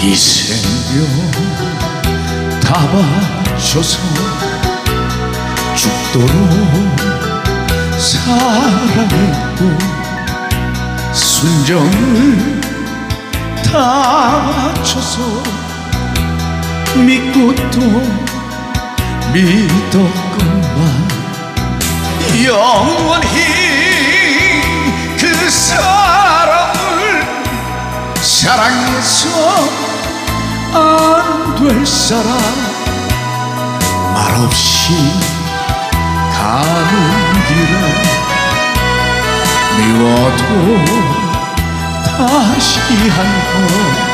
희생병 다 바쳐서 죽도록 사랑했고 순정을 다 바쳐서 믿고 또 믿었건만. 영원히 사랑해서 안 될 사람 말없이 가는 길에 미워도 다시 한번